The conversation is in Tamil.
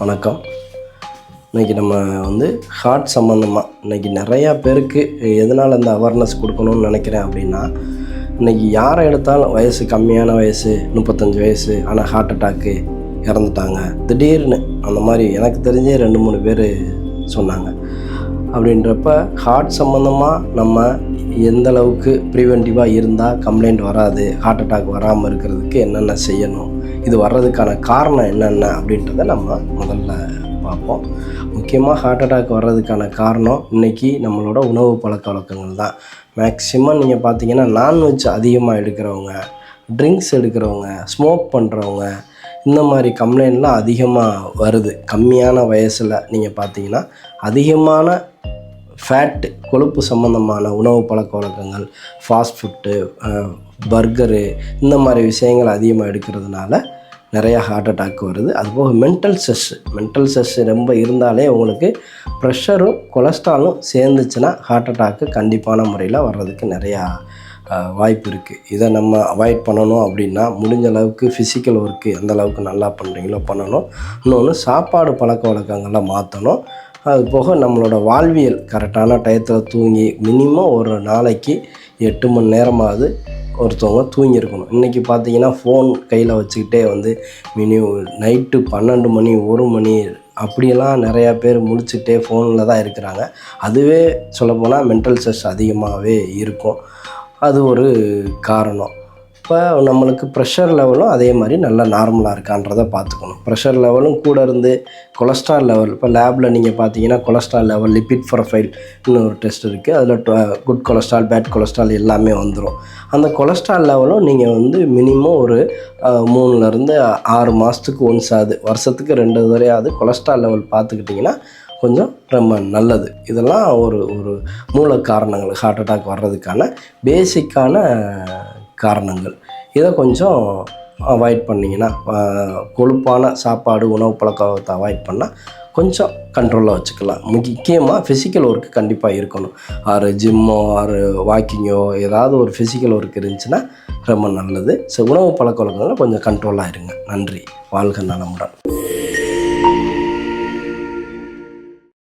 வணக்கம். இன்றைக்கி நம்ம வந்து ஹார்ட் சம்மந்தமாக இன்றைக்கி நிறையா பேருக்கு எதனால் இந்த அவேர்னஸ் கொடுக்கணும்னு நினைக்கிறேன் அப்படின்னா இன்றைக்கி யாரை எடுத்தாலும் வயசு கம்மியான வயசு முப்பத்தஞ்சு வயசு ஆனால் ஹார்ட் அட்டாக்கு இறந்துட்டாங்க. திடீர்னு அந்த மாதிரி எனக்கு தெரிஞ்சே ரெண்டு மூணு பேர் சொன்னாங்க. அப்படின்றப்ப ஹார்ட் சம்மந்தமாக நம்ம எந்த அளவுக்கு ப்ரிவென்டிவாக இருந்தால் கம்ப்ளைண்ட் வராது ஹார்ட் அட்டாக் வராமல் இருக்கிறதுக்கு என்னென்ன செய்யணும் இது வர்றதுக்கான காரணம் என்னென்ன அப்படின்றத நம்ம முதல்ல பார்ப்போம். முக்கியமாக ஹார்ட் அட்டாக் வர்றதுக்கான காரணம் இன்றைக்கி நம்மளோட உணவு பழக்க வழக்கங்கள் தான். மேக்ஸிமம் நீங்கள் பார்த்தீங்கன்னா நான்வெஜ் அதிகமாக எடுக்கிறவங்க ட்ரிங்க்ஸ் எடுக்கிறவங்க ஸ்மோக் பண்ணுறவங்க இந்த மாதிரி கம்ப்ளைண்ட்லாம் அதிகமாக வருது. கம்மியான வயசில் நீங்கள் பார்த்தீங்கன்னா அதிகமான ஃபேட்டு கொழுப்பு சம்மந்தமான உணவு பழக்க வழக்கங்கள் ஃபாஸ்ட் ஃபுட்டு பர்கரு இந்த மாதிரி விஷயங்கள் அதிகமாக எடுக்கிறதுனால நிறையா ஹார்ட் அட்டாக் வருது. அதுபோக மென்டல் ஸ்ட்ரெஸ் மென்டல் ஸ்ட்ரெஸ் ரொம்ப இருந்தாலே உங்களுக்கு ப்ரெஷரும் கொலஸ்ட்ராலும் சேர்ந்துச்சுன்னா ஹார்ட் அட்டாக்கு கண்டிப்பான முறையில் வர்றதுக்கு நிறையா வாய்ப்பு இருக்குது இதை நம்ம அவாய்ட் பண்ணணும் அப்படின்னா முடிஞ்ச அளவுக்கு ஃபிசிக்கல் ஒர்க்கு எந்த அளவுக்கு நல்லா பண்ணுறீங்களோ பண்ணணும். இன்னொன்று சாப்பாடு பழக்க வழக்கங்களை மாற்றணும் அது போக நம்மளோட வாழ்வியல் கரெக்டான டயத்தில் தூங்கி மினிமம் ஒரு நாளைக்கு எட்டு மணி நேரமாவது ஒருத்தவங்க தூங்கியிருக்கணும். இன்றைக்கி பார்த்தீங்கன்னா ஃபோன் கையில் வச்சுக்கிட்டே வந்து மினிமம் நைட்டு பன்னெண்டு மணி ஒரு மணி அப்படியெல்லாம் நிறையா பேர் முடிச்சுட்டே ஃபோனில் தான் இருக்கிறாங்க. அதுவே சொல்லப்போனால் மென்டல் ஸ்ட்ரெஸ் அதிகமாகவே இருக்கும். அது ஒரு காரணம். இப்போ நம்மளுக்கு ப்ரெஷர் லெவலும் அதே மாதிரி நல்லா நார்மலாக இருக்கான்றதை பார்த்துக்கணும். ப்ரெஷர் லெவலும் கூட இருந்து கொலஸ்ட்ரால் லெவல் இப்போ லேபில் நீங்கள் பார்த்தீங்கன்னா கொலஸ்ட்ரால் லெவல் லிபிட் ப்ரொஃபைல்னு ஒரு டெஸ்ட் இருக்குது அதில் குட் கொலஸ்ட்ரால் பேட் கொலஸ்ட்ரால் எல்லாமே வந்துடும் அந்த கொலஸ்ட்ரால் லெவலும் நீங்கள் வந்து மினிமம் ஒரு மூணுலேருந்து ஆறு மாதத்துக்கு ஒன்ஸ் ஆகுது. வருஷத்துக்கு ரெண்டு தடவையாவது கொலஸ்ட்ரால் லெவல் பார்த்துக்கிட்டிங்கன்னா கொஞ்சம் ரொம்ப நல்லது. இதெல்லாம் ஒரு ஒரு மூல காரணங்கள் ஹார்ட் அட்டாக் வர்றதுக்கான பேசிக்கான காரணங்கள். இதை கொஞ்சம் அவாய்ட் பண்ணிங்கன்னா கொழுப்பான சாப்பாடு உணவு பழக்கத்தை அவாய்ட் பண்ணால் கொஞ்சம் கண்ட்ரோலாக வச்சுக்கலாம். முக்கியமாக ஃபிசிக்கல் ஒர்க்கு கண்டிப்பாக இருக்கணும். ஆறு ஜிம்மோ ஆறு வாக்கிங்கோ ஏதாவது ஒரு ஃபிசிக்கல் ஒர்க் இருந்துச்சுன்னா ரொம்ப நல்லது. ஸோ உணவு பழக்க வழக்கங்கள் கொஞ்சம் கண்ட்ரோலாக இருங்க. நன்றி. வாழ்க நலமுடன்.